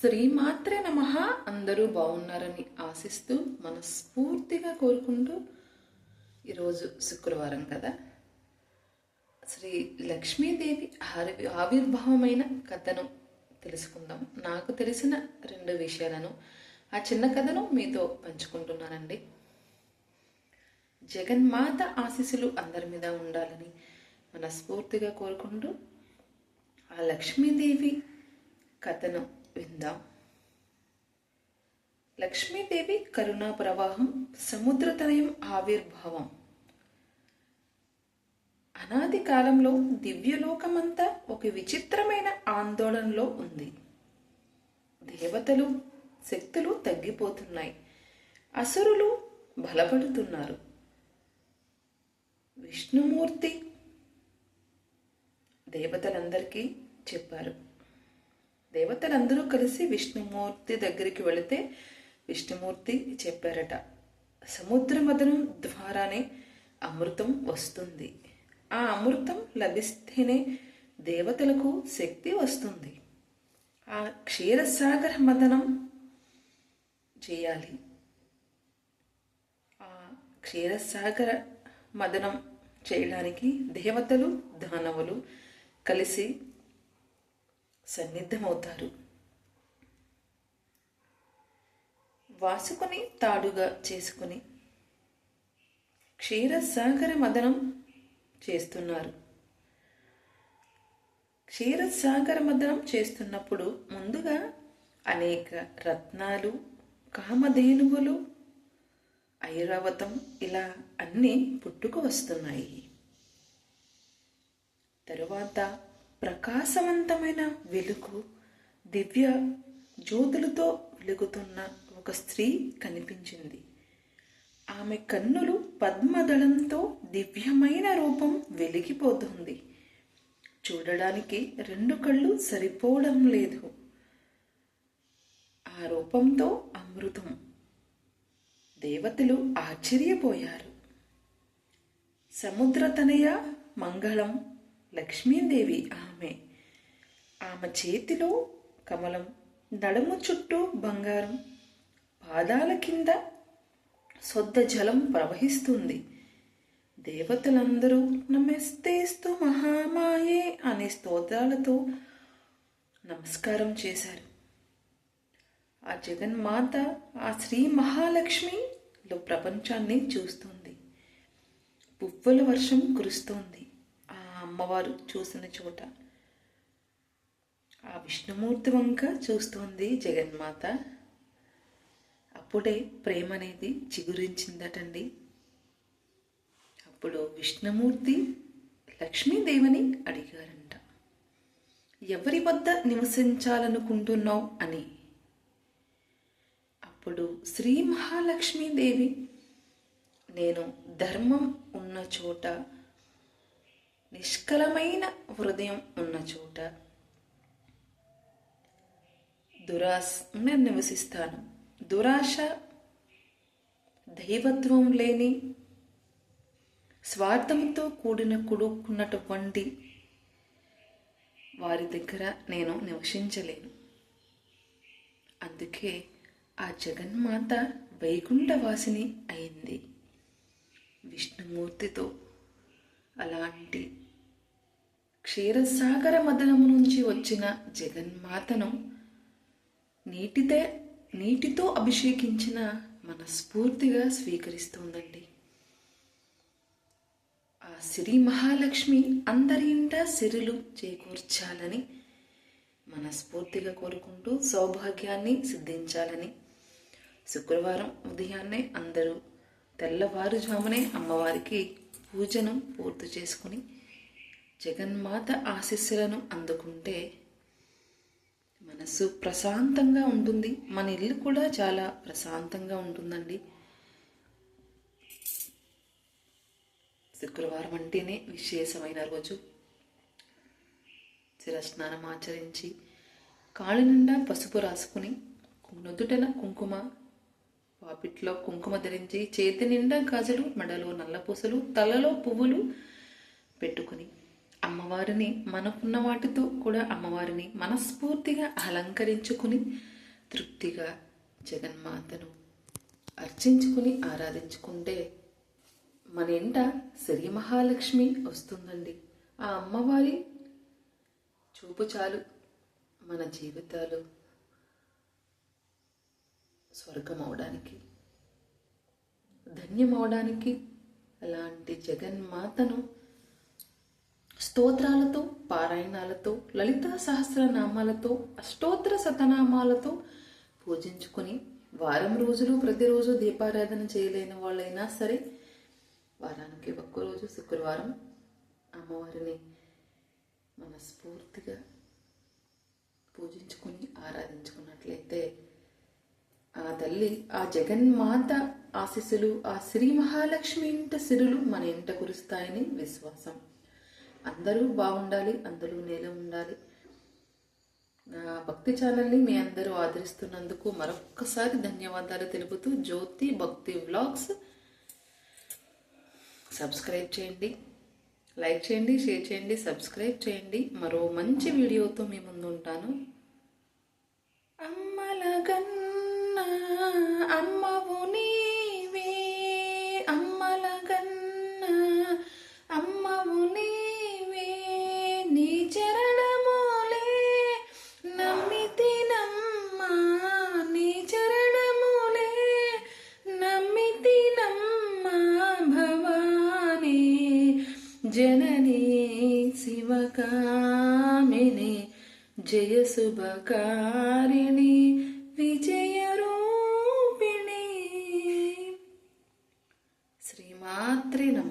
శ్రీమాత్రే నమ. అందరూ బాగున్నారని ఆశిస్తూ మనస్ఫూర్తిగా కోరుకుంటూ ఈరోజు శుక్రవారం కదా. శ్రీ లక్ష్మీదేవి ఆవి ఆవిర్భావమైన కథను తెలుసుకుందాం. నాకు తెలిసిన రెండు విషయాలను ఆ చిన్న కథను మీతో పంచుకుంటున్నానండి. జగన్మాత ఆశీస్సులు అందరి మీద ఉండాలని మనస్ఫూర్తిగా కోరుకుంటూ ఆ లక్ష్మీదేవి కథను విందాం. లక్ష్మీదేవి కరుణా ప్రవాహం సముద్రతనయం ఆవిర్భావం. అనాది కాలంలో దివ్యలోకమంతా ఒక విచిత్రమైన ఆందోళనలో ఉంది. దేవతలు శక్తులు తగ్గిపోతున్నాయి. అసురులు బలపడుతున్నారు. విష్ణుమూర్తి దేవతలందరికీ చెప్పారు. దేవతలందరూ కలిసి విష్ణుమూర్తి దగ్గరికి వెళితే విష్ణుమూర్తి చెప్పారట సముద్ర మదనం ద్వారానే అమృతం వస్తుంది. ఆ అమృతం లభిస్తేనే దేవతలకు శక్తి వస్తుంది. ఆ క్షీరసాగర మదనం చేయాలి. ఆ క్షీరసాగర మదనం చేయడానికి దేవతలు దానవులు కలిసి సన్నిద్ధమవుతారు వాసుకుని తాడుగా చేసుకుని క్షీరసాగర మదనం చేస్తున్నారు. క్షీరసాగర మదనం చేస్తున్నప్పుడు ముందుగా అనేక రత్నాలు కామధేనువులు ఐరావతం ఇలా అన్నీ పుట్టుకు వస్తున్నాయి. తరువాత ప్రకాశవంతమైన వెలుగు దివ్య జ్యోతులతో వెలుగుతున్న ఒక స్త్రీ కనిపించింది. ఆమె కన్నులు పద్మదళంతో దివ్యమైన రూపం వెలిగిపోతుంది. చూడడానికి రెండు కళ్ళు సరిపోవడం లేదు. ఆ రూపంతో అమృతం. దేవతలు ఆశ్చర్యపోయారు. సముద్రతనయ మంగళం లక్ష్మీదేవి ఆమె. ఆమె చేతిలో కమలం నడుము చుట్టూ బంగారం పాదాల కింద సొద్ద జలం ప్రవహిస్తుంది. దేవతలందరూ నమస్తేస్తు మహామాయే అనే స్తోత్రాలతో నమస్కారం చేశారు. ఆ జగన్మాత ఆ శ్రీ మహాలక్ష్మిలో ప్రపంచాన్ని చూస్తుంది. పువ్వుల వర్షం కురుస్తోంది. అమ్మవారు చూసిన చోట. ఆ విష్ణుమూర్తి వంక చూస్తోంది జగన్మాత. అప్పుడే ప్రేమ అనేది చిగురించిందటండి. అప్పుడు విష్ణుమూర్తి లక్ష్మీదేవిని అడిగారంట. ఎవరి వద్ద నివసించాలనుకుంటున్నావు అని. అప్పుడు శ్రీ మహాలక్ష్మీదేవి నేను ధర్మం ఉన్న చోట నిష్కలమైన హృదయం ఉన్న చోట దురాశ నేను నివసిస్తాను. దురాశ దైవత్వం లేని స్వార్థంతో కూడిన కుడుకున్నటువంటి వారి దగ్గర నేను నివసించలేను. అందుకే ఆ జగన్మాత వైకుంఠవాసిని అయింది. విష్ణుమూర్తితో అలాంటి క్షీరసాగర మదనము నుంచి వచ్చిన జగన్మాతను నీటితే నీటితో అభిషేకించిన మనస్ఫూర్తిగా స్వీకరిస్తుందండి. ఆ సిరి మహాలక్ష్మి అందరి ఇంట సిరులు చేకూర్చాలని మనస్ఫూర్తిగా కోరుకుంటూ సౌభాగ్యాన్ని సిద్ధించాలని శుక్రవారం ఉదయాన్నే అందరూ తెల్లవారుజామునే అమ్మవారికి పూజను పూర్తి చేసుకుని జగన్మాత ఆశీస్సులను అందుకుంటే మనసు ప్రశాంతంగా ఉంటుంది. మన ఇల్లు కూడా చాలా ప్రశాంతంగా ఉంటుందండి. శుక్రవారం అంటేనే విశేషమైన రోజు. శిరస్నానం ఆచరించి కాళ్ళ నిండా పసుపు రాసుకుని నుదుటన కుంకుమ పాపిట్లో కుంకుమ ధరించి చేతి నిండా గాజులు మెడలో నల్లపూసలు తలలో పువ్వులు పెట్టుకుని అమ్మవారిని మనకున్న వాటితో కూడా అమ్మవారిని మనస్ఫూర్తిగా అలంకరించుకుని తృప్తిగా జగన్మాతను అర్చించుకుని ఆరాధించుకుంటే మన ఇంట శ్రీ మహాలక్ష్మి వస్తుందండి. ఆ అమ్మవారి చూపు చాలు మన జీవితాలు. స్వర్గం అవడానికి ధన్యం అవడానికి అలాంటి జగన్మాతను స్తోత్రాలతో పారాయణాలతో లలిత సహస్రనామాలతో అష్టోత్తర శతనామాలతో పూజించుకుని వారం రోజులు ప్రతిరోజు దీపారాధన చేయలేని వాళ్ళైనా సరే వారానికి ఒక్కరోజు శుక్రవారం అమ్మవారిని మనస్ఫూర్తిగా పూజించుకుని ఆరాధించుకున్నట్లయితే ఆ తల్లి ఆ జగన్మాత ఆశీస్సులు ఆ శ్రీ మహాలక్ష్మి ఇంట సిరులు మన ఇంట కురుస్తాయని విశ్వాసం. అందరూ బాగుండాలి అందరూ నేల ఉండాలి. నా భక్తి ఛానల్ని మీ అందరూ ఆదరిస్తున్నందుకు మరొక్కసారి ధన్యవాదాలు తెలుపుతూ జ్యోతి భక్తి వ్లాగ్స్. సబ్స్క్రైబ్ చేయండి లైక్ చేయండి షేర్ చేయండి సబ్స్క్రైబ్ చేయండి. మరో మంచి వీడియోతో మీ ముందు ఉంటాను అమ్మ! అమ్మవు నీవే అమ్మలగన్న అమ్మవు నీవే నీ చరణములే నమ్మితినమ్మా నీ చరణములే నమ్మితినమ్మా భవానీ. జననీ శివకామిని జయ శుభకారిణి విజయ മാത്ര നമ